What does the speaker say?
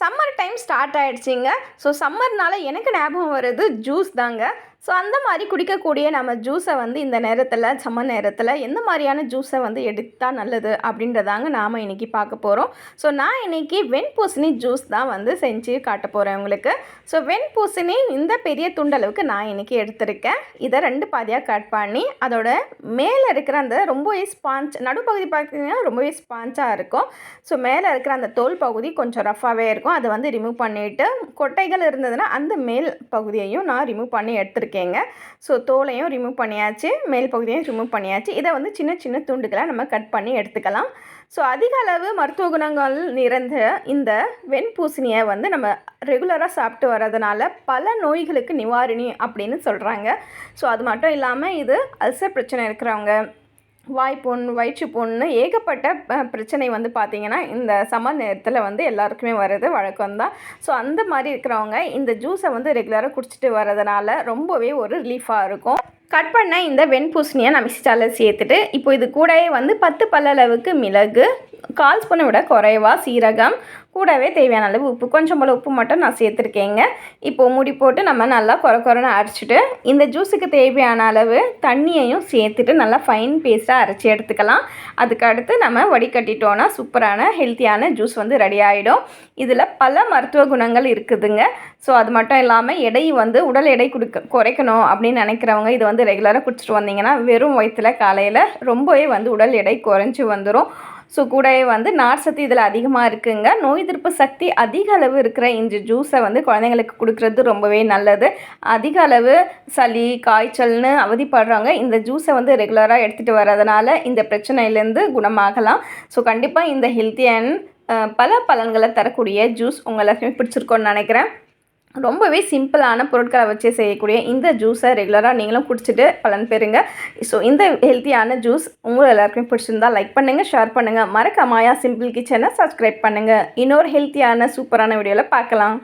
Summer time start ஆகிடுச்சிங்க so சம்மர்னால எனக்கு ஞாபகம் வருது ஜூஸ் தாங்க. ஸோ அந்த மாதிரி குடிக்கக்கூடிய நம்ம ஜூஸை வந்து இந்த நேரத்தில் சம நேரத்தில் எந்த மாதிரியான ஜூஸை வந்து எடுத்தால் நல்லது அப்படின்றதாங்க நாம் இன்றைக்கி பார்க்க போகிறோம் ஸோ நான் இன்றைக்கி வெண்பூசணி ஜூஸ் தான் வந்து செஞ்சு காட்ட போகிறேன் உங்களுக்கு. ஸோ வெண்பூசணி இந்த பெரிய துண்டளவுக்கு நான் இன்றைக்கி எடுத்திருக்கேன். இதை ரெண்டு பாதியாக கட் பண்ணி அதோட மேலே இருக்கிற அந்த ரொம்பவே ஸ்பாஞ்ச் நடுப்பகுதி பார்த்தீங்கன்னா ரொம்பவே ஸ்பாஞ்சாக இருக்கும். ஸோ மேலே இருக்கிற அந்த தோல் பகுதி கொஞ்சம் ரஃபாகவே இருக்கும். அதை வந்து ரிமூவ் பண்ணிவிட்டு கொட்டைகள் இருந்ததுன்னா அந்த மேல் பகுதியையும் நான் ரிமூவ் பண்ணி எடுத்துருக்கேன். எடுத்திருக்கேங்க. ஸோ தோலையும் ரிமூவ் பண்ணியாச்சு மேல் பகுதியும் ரிமூவ் பண்ணியாச்சு. இதை வந்து சின்ன சின்ன துண்டுகளாக நம்ம கட் பண்ணி எடுத்துக்கலாம். ஸோ அதிக அளவு மருத்துவ குணங்கள் நிறைந்த இந்த வெண்பூசணியை வந்து நம்ம ரெகுலராக சாப்பிட்டு வர்றதுனால பல நோய்களுக்கு நிவாரணி அப்படின்னு சொல்கிறாங்க ஸோ அது மட்டும் இல்லாமல் இது அல்சர் பிரச்சனை இருக்கிறவங்க வாய்ப்புண் வயிற்றுப்புண்ணு ஏகப்பட்ட ப- பிரச்சனை வந்து பார்த்திங்கன்னா இந்த சம்மர் நேரத்தில் வந்து எல்லாருக்குமே வர்றது வழக்கம்தான் ஸோ அந்த மாதிரி இருக்கிறவங்க இந்த ஜூஸை வந்து ரெகுலராக குடிச்சிட்டு வர்றதுனால ரொம்பவே ஒரு ரிலீஃபாக இருக்கும். கட் பண்ண இந்த வெண்பூசணியை நான் மிக்ஸி ஜாரில் சேர்த்துட்டு இப்போ இது கூடவே வந்து பத்து பல்லளவுக்கு மிளகு கால் ஸ்பூனை விட குறைவா சீரகம் கூடவே தேவையான அளவு உப்பு. கொஞ்சம் போல் உப்பு மட்டும் நான் சேர்த்துருக்கேங்க. இப்போது மூடி போட்டு நம்ம நல்லா குறை குறைன்னு அரைச்சிட்டு இந்த ஜூஸுக்கு தேவையான அளவு தண்ணியையும் சேர்த்துட்டு நல்லா ஃபைன் பேஸ்ட்டாக அரைச்சி எடுத்துக்கலாம். அதுக்கு அடுத்து நம்ம வடிகட்டிட்டோன்னா சூப்பரான ஹெல்த்தியான ஜூஸ் வந்து ரெடி ஆகிடும் இதில் பல மருத்துவ குணங்கள் இருக்குதுங்க. ஸோ அது மட்டும் இல்லாமல் எடை வந்து உடல் எடை கொடுக்க குறைக்கணும் அப்படின்னு நினைக்கிறவங்க இது வந்து ரெகுலராக குடிச்சிட்டு வந்தீங்கன்னா வெறும் வயிற்றில் காலையில் ரொம்பவே வந்து உடல் எடை குறைஞ்சி வந்துடும் ஸோ கூடவே வந்து நார் சத்து இதில் அதிகமாக இருக்குங்க. நோய் எதிர்ப்பு சக்தி அதிக அளவு இருக்கிற இந்த ஜூஸை வந்து குழந்தைங்களுக்கு கொடுக்குறது ரொம்பவே நல்லது. அதிக அளவு சளி காய்ச்சல்னு அவதிப்படுறவங்க இந்த ஜூஸை வந்து ரெகுலராக எடுத்துகிட்டு வர்றதுனால இந்த பிரச்சனையிலேருந்து குணமாகலாம். ஸோ கண்டிப்பாக இந்த ஹெல்த்தி அண்ட் பல பலன்களை தரக்கூடிய ஜூஸ் உங்கள் எல்லாருக்குமே பிடிச்சிருக்கோன்னு நினைக்கிறேன். ரொம்பவே சிம்பிளான பொருட்களை வச்சு செய்யக்கூடிய இந்த ஜூஸை ரெகுலராக நீங்களும் குடிச்சிட்டு பலன் பெறுங்க. ஸோ இந்த ஹெல்த்தியான ஜூஸ் உங்கள் எல்லாருக்குமே பிடிச்சிருந்தா லைக் பண்ணுங்கள் ஷேர் பண்ணுங்கள் மறக்காமாயா சிம்பிள் கிச்சனை சப்ஸ்கிரைப் பண்ணுங்கள் இன்னொரு ஹெல்த்தியான சூப்பரான வீடியோவில் பார்க்கலாம்.